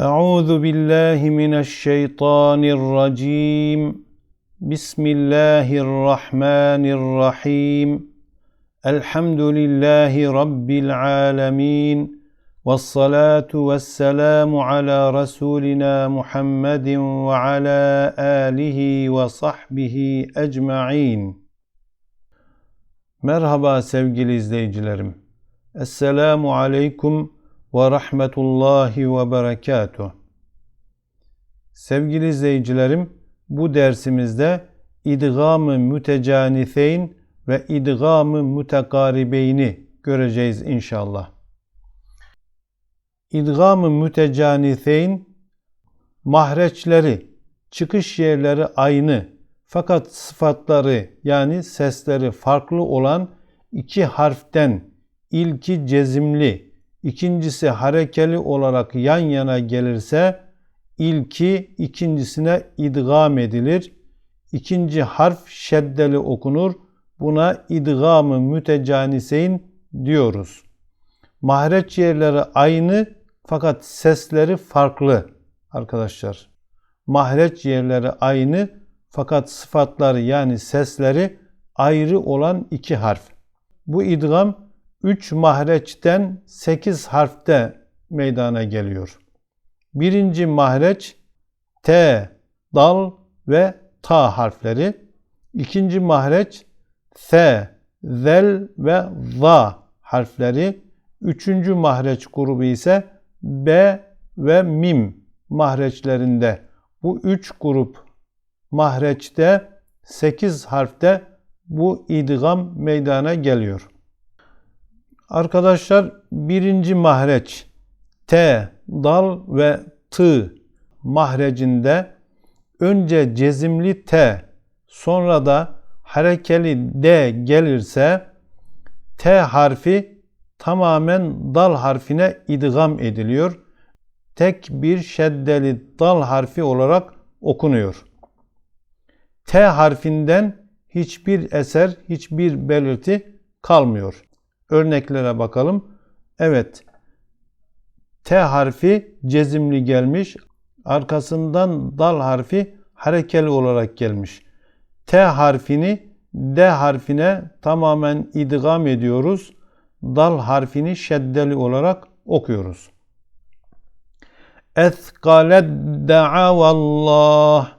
أعوذ بالله من الشيطان الرجيم بسم الله الرحمن الرحيم الحمد لله رب العالمين والصلاة والسلام على رسولنا محمد وعلى آله وصحبه أجمعين Merhaba sevgili izleyicilerim. Esselamu Aleyküm ve Rahmetullahi ve Berekatuh. Sevgili izleyicilerim, bu dersimizde idgam-ı mütecaniseyn ve idgam-ı mütekaribeyni göreceğiz inşallah. İdgam-ı mütecaniseyn mahreçleri, çıkış yerleri aynı fakat sıfatları yani sesleri farklı olan iki harften ilki cezimli, ikincisi harekeli olarak yan yana gelirse ilki ikincisine idgam edilir. İkinci harf şeddeli okunur. Buna idgamı mütecaniseyn diyoruz. Mahreç yerleri aynı fakat sesleri farklı arkadaşlar. Mahreç yerleri aynı fakat sıfatları yani sesleri ayrı olan iki harf. Bu idgam 3 mahreçten 8 harfte meydana geliyor. Birinci mahreç T, dal ve ta harfleri. İkinci mahreç S, zel ve za harfleri. Üçüncü mahreç grubu ise B ve mim mahreçlerinde. Bu üç grup mahreçte 8 harfte bu idgam meydana geliyor. Arkadaşlar birinci mahreç T, dal ve T mahrecinde önce cezimli T sonra da harekeli D gelirse T harfi tamamen dal harfine idgam ediliyor. Tek bir şeddeli dal harfi olarak okunuyor. T harfinden hiçbir eser, hiçbir belirti kalmıyor. Örneklere bakalım. Evet. T harfi cezimli gelmiş. Arkasından dal harfi harekeli olarak gelmiş. T harfini D harfine tamamen idgam ediyoruz. Dal harfini şeddeli olarak okuyoruz. Ethkalet da'avallah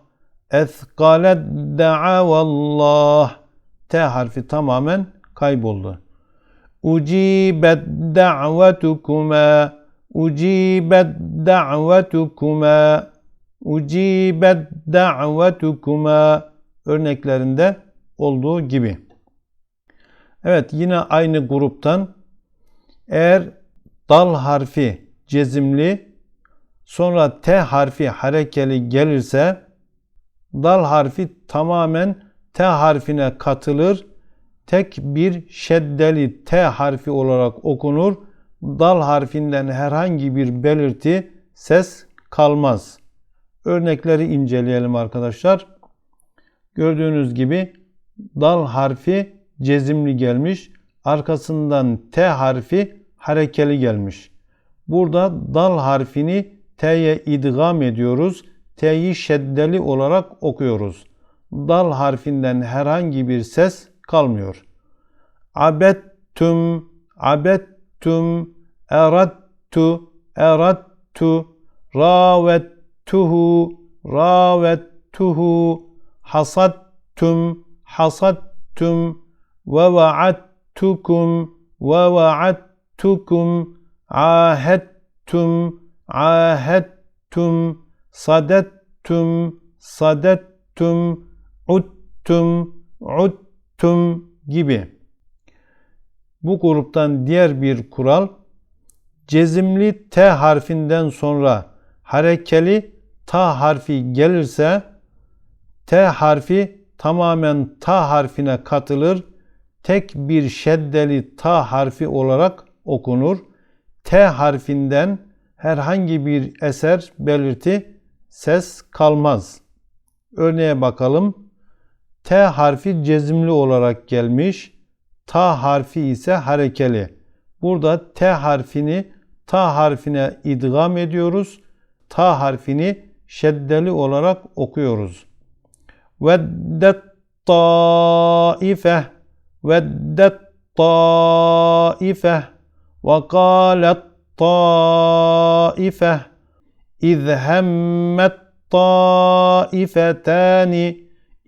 Ethkalet da'avallah T harfi tamamen kayboldu. Ucibet da'vetukuma Ucibet da'vetukuma Ucibet da'vetukuma örneklerinde olduğu gibi. Evet yine aynı gruptan eğer dal harfi cezimli sonra T harfi harekeli gelirse dal harfi tamamen T harfine katılır tek bir şeddeli T harfi olarak okunur. Dal harfinden herhangi bir belirti, ses kalmaz. Örnekleri inceleyelim arkadaşlar. Gördüğünüz gibi dal harfi cezimli gelmiş. Arkasından T harfi harekeli gelmiş. Burada dal harfini T'ye idgam ediyoruz. T'yi şeddeli olarak okuyoruz. Dal harfinden herhangi bir ses kalmıyor. Abettum, abettum, erattu, erattu, ravettuhu, ravettuhu, hasattum, hasattum, ve vaattukum, ve vaattukum, ahettum, ahettum, sadettum, sadettum, uttum, uttum, tüm gibi. Bu gruptan diğer bir kural cezimli T harfinden sonra harekeli ta harfi gelirse T harfi tamamen ta harfine katılır. Tek bir şeddeli ta harfi olarak okunur. T harfinden herhangi bir eser, belirti, ses kalmaz. Örneğe bakalım. T harfi cezimli olarak gelmiş. Ta harfi ise harekeli. Burada T harfini ta harfine idgam ediyoruz. ta harfini şeddeli olarak okuyoruz. Veddet taife veddet taife ve kâlet taife İz hemmet taifetani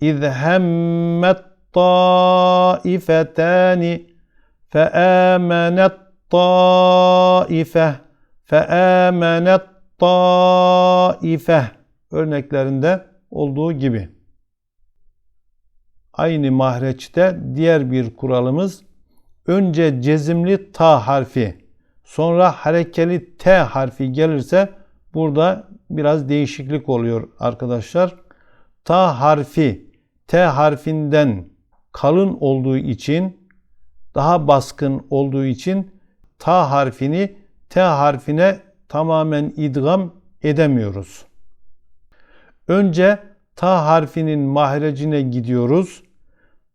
İz hemmet taifetani فآمنت طائفة فآمنت طائفة örneklerinde olduğu gibi. Aynı mahreçte diğer bir kuralımız önce cezimli ta harfi sonra harekeli t harfi gelirse burada biraz değişiklik oluyor arkadaşlar. Ta harfi t harfinden kalın olduğu için daha baskın olduğu için ta harfini t harfine tamamen idgam edemiyoruz. Önce ta harfinin mahrecine gidiyoruz.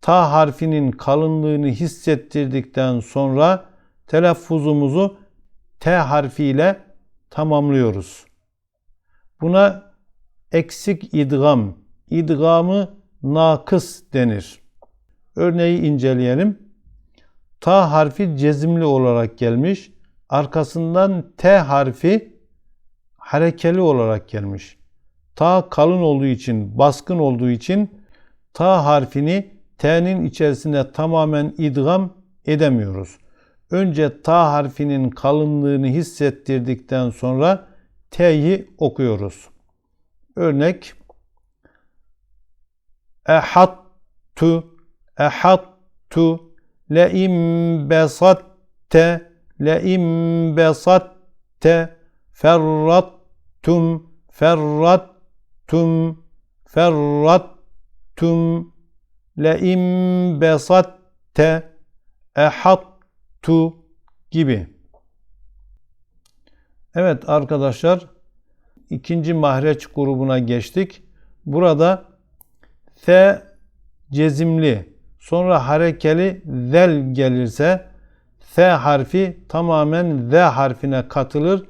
Ta harfinin kalınlığını hissettirdikten sonra telaffuzumuzu T harfiyle tamamlıyoruz. Buna eksik idgam, idgamı nakıs denir. Örneği inceleyelim. Ta harfi cezimli olarak gelmiş. Arkasından T harfi harekeli olarak gelmiş. Ta kalın olduğu için, baskın olduğu için ta harfini T'nin içerisine tamamen idgam edemiyoruz. Önce ta harfinin kalınlığını hissettirdikten sonra T'yi okuyoruz. Örnek ehattu ehattu le imbesatte le imbesatte ferrattum ferrattum ferrattum le imbesatte ehattu gibi. Evet arkadaşlar ikinci mahreç grubuna geçtik. Burada F cezimli sonra harekeli zel gelirse F harfi tamamen Z harfine katılır.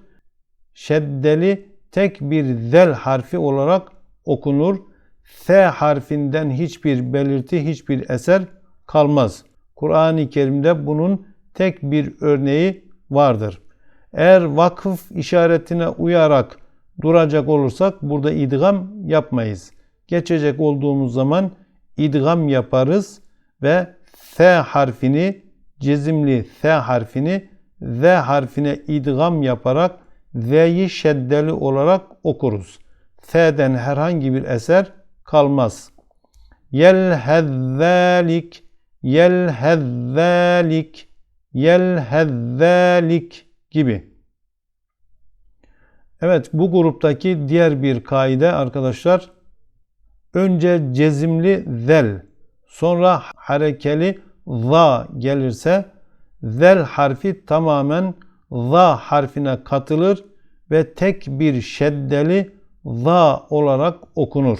Şeddeli tek bir zel harfi olarak okunur. F harfinden hiçbir belirti, hiçbir eser kalmaz. Kur'an-ı Kerim'de bunun tek bir örneği vardır. Eğer vakıf işaretine uyarak duracak olursak burada idgam yapmayız. Geçecek olduğumuz zaman idgam yaparız ve F harfini cezimli F harfini Z harfine idgam yaparak Z'yi şeddeli olarak okuruz. F'den herhangi bir eser kalmaz. Yelhezzalik yelhezzalik yelhezzalik gibi. Evet bu gruptaki diğer bir kaide arkadaşlar önce cezimli zel sonra harekeli za gelirse zel harfi tamamen za harfine katılır ve tek bir şeddeli za olarak okunur.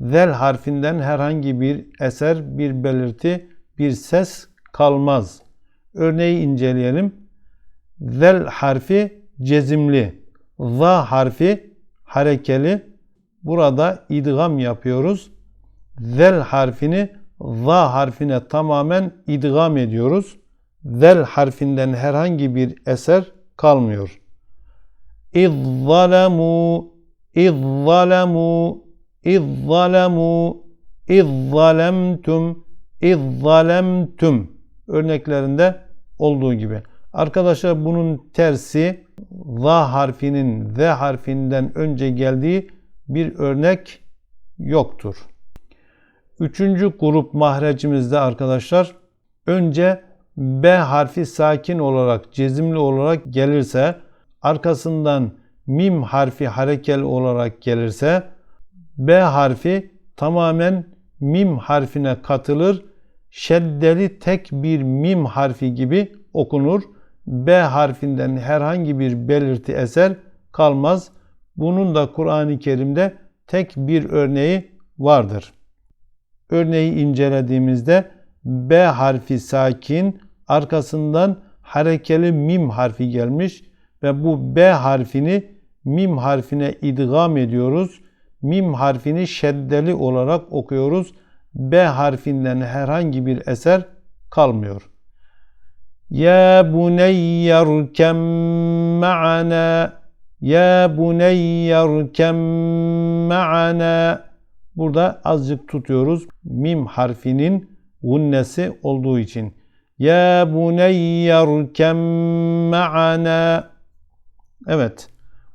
Zel harfinden herhangi bir eser, bir belirti, bir ses kalmaz. Örneği inceleyelim. Zel harfi cezimli, za harfi harekeli. Burada idgam yapıyoruz. Zel harfini za harfine tamamen idgam ediyoruz. Zel harfinden herhangi bir eser kalmıyor. İzzalemu İzzalemu İzzalemu İzzalemtum İzzalemtum örneklerinde olduğu gibi. Arkadaşlar bunun tersi za harfinin z harfinden önce geldiği bir örnek yoktur. Üçüncü grup mahrecimizde arkadaşlar önce B harfi sakin olarak, cezimli olarak gelirse, arkasından mim harfi harekeli olarak gelirse, B harfi tamamen mim harfine katılır, şeddeli tek bir mim harfi gibi okunur. B harfinden herhangi bir belirti eser kalmaz. Bunun da Kur'an-ı Kerim'de tek bir örneği vardır. Örneği incelediğimizde B harfi sakin, arkasından harekeli mim harfi gelmiş ve bu B harfini mim harfine idgam ediyoruz. Mim harfini şeddeli olarak okuyoruz. B harfinden herhangi bir eser kalmıyor. Ya buneyyerkem ma'ana Ya buneyyerkem ma'ana Burada azıcık tutuyoruz. Mim harfinin gunnesi olduğu için. Ya buneyyerkem ma'ana Evet.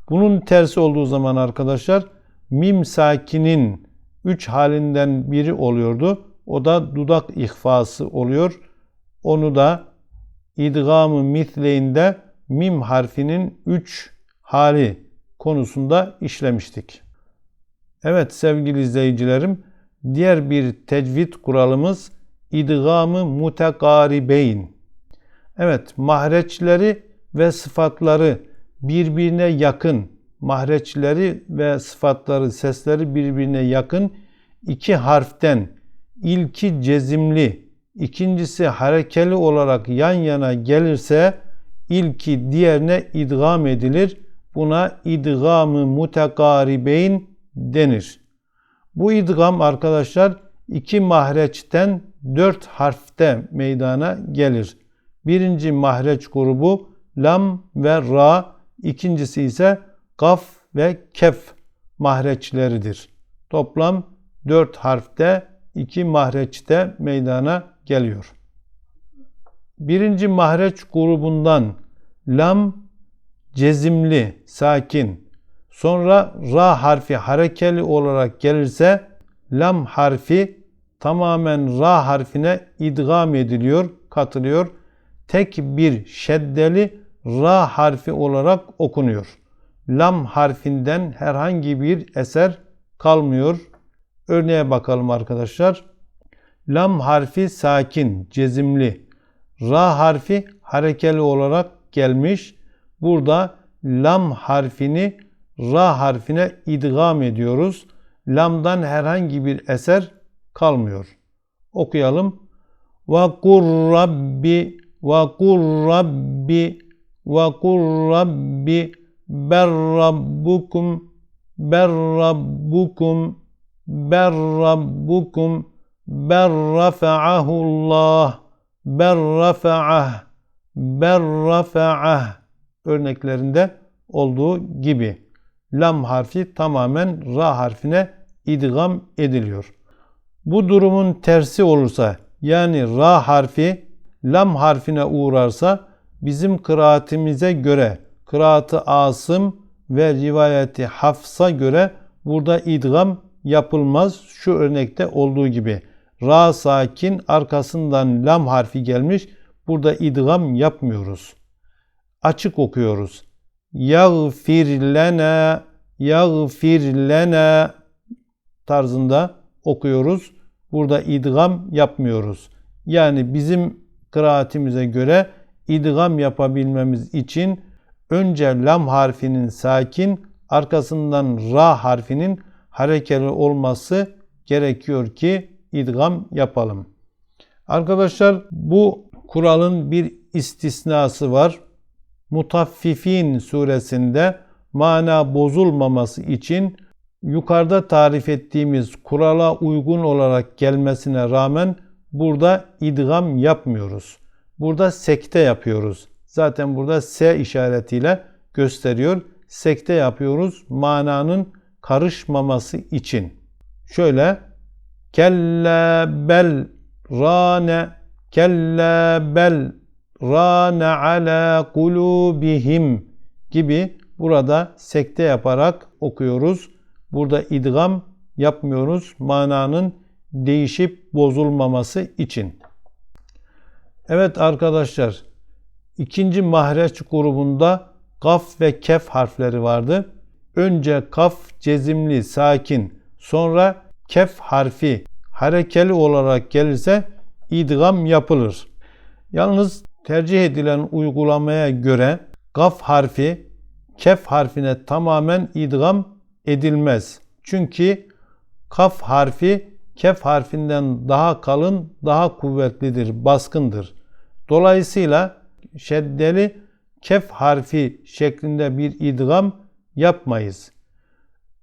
Bunun tersi olduğu zaman arkadaşlar mim sakinin 3 halinden biri oluyordu. O da dudak ihfası oluyor. Onu da idgamı mitleyinde mim harfinin 3 hali konusunda işlemiştik. Evet sevgili izleyicilerim, diğer bir tecvid kuralımız idgamı mutekaribeyn. Evet, mahreçleri ve sıfatları birbirine yakın, mahreçleri ve sıfatları, sesleri birbirine yakın iki harften ilki cezimli, ikincisi harekeli olarak yan yana gelirse ilki diğerine idgam edilir. Buna idgamı mutekaribeyn denir. Bu idgam arkadaşlar iki mahreçten dört harfte meydana gelir. Birinci mahreç grubu lam ve ra, ikincisi ise kaf ve kef mahreçleridir. Toplam dört harfte iki mahreçte meydana geliyor. Birinci mahreç grubundan lam cezimli, sakin, sonra ra harfi harekeli olarak gelirse lam harfi tamamen ra harfine idgam ediliyor, katılıyor. Tek bir şeddeli ra harfi olarak okunuyor. Lam harfinden herhangi bir eser kalmıyor. Örneğe bakalım arkadaşlar. Lam harfi sakin, cezimli. Ra harfi harekeli olarak gelmiş. Burada lam harfini ra harfine idgam ediyoruz. Lamdan herhangi bir eser kalmıyor. Okuyalım. Ve kur rabbi ve kur rabbi ve kur rabbi ber rabbukum ber rabbukum ber rabbukum ber rafa'ahullah ber rafa'ah ber rafa'ah örneklerinde olduğu gibi lam harfi tamamen ra harfine idgam ediliyor. Bu durumun tersi olursa yani ra harfi lam harfine uğrarsa bizim kıraatimize göre kıraatı Asım ve rivayeti Hafs'a göre burada idgam yapılmaz. Şu örnekte olduğu gibi ra sakin arkasından lam harfi gelmiş. Burada idgam yapmıyoruz. Açık okuyoruz. Yağfir lena yağfir lena tarzında okuyoruz. Burada idgam yapmıyoruz. Yani bizim kıraatimize göre idgam yapabilmemiz için önce lam harfinin sakin, arkasından ra harfinin harekeli olması gerekiyor ki idgam yapalım. Arkadaşlar bu kuralın bir istisnası var. Mutaffifin suresinde mana bozulmaması için yukarıda tarif ettiğimiz kurala uygun olarak gelmesine rağmen burada idgam yapmıyoruz. Burada sekte yapıyoruz. Zaten burada S işaretiyle gösteriyor. Sekte yapıyoruz mananın karışmaması için. Şöyle kella bel rane kella bel rane ala kulubihim gibi burada sekte yaparak okuyoruz. Burada idgam yapmıyoruz mananın değişip bozulmaması için. Evet arkadaşlar ikinci mahreç grubunda kaf ve kef harfleri vardı. Önce kaf cezimli sakin sonra kef harfi harekeli olarak gelirse idgam yapılır. Yalnız tercih edilen uygulamaya göre gaf harfi kef harfine tamamen idgam edilmez. Çünkü kaf harfi kef harfinden daha kalın, daha kuvvetlidir, baskındır. Dolayısıyla şeddeli kef harfi şeklinde bir idgam yapmayız.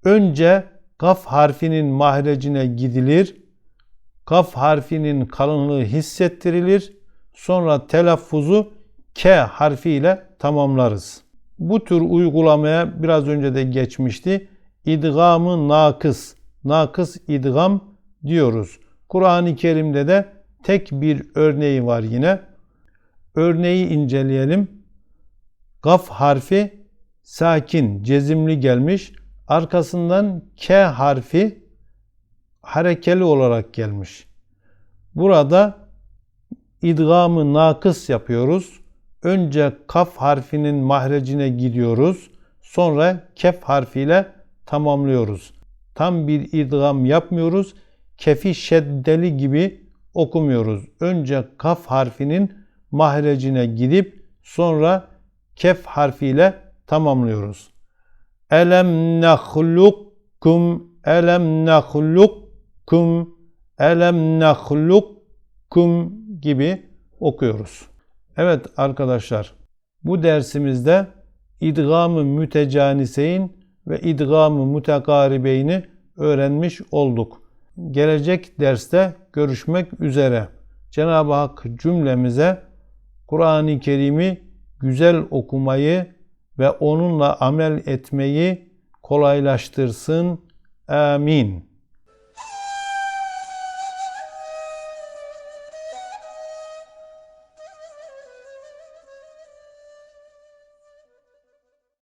Önce kaf harfinin mahrecine gidilir. Kaf harfinin kalınlığı hissettirilir. Sonra telaffuzu K harfiyle tamamlarız. Bu tür uygulamaya biraz önce de geçmişti. İdgamı nakıs, nakıs idgam diyoruz. Kur'an-ı Kerim'de de tek bir örneği var yine. Örneği inceleyelim. Gaf harfi sakin, cezimli gelmiş. Arkasından K harfi harekeli olarak gelmiş. Burada idgamı nakıs yapıyoruz. Önce kaf harfinin mahrecine gidiyoruz. Sonra kef harfiyle tamamlıyoruz. Tam bir idgam yapmıyoruz. Kefi şeddeli gibi okumuyoruz. Önce kaf harfinin mahrecine gidip sonra kef harfiyle tamamlıyoruz. Elem nehlukkum elem nehlukkum elem nehlukkum gibi okuyoruz. Evet arkadaşlar bu dersimizde idgamı mütecaniseyn ve idgamı mütekaribeyni öğrenmiş olduk. Gelecek derste görüşmek üzere. Cenab-ı Hak cümlemize Kur'an-ı Kerim'i güzel okumayı ve onunla amel etmeyi kolaylaştırsın. Amin.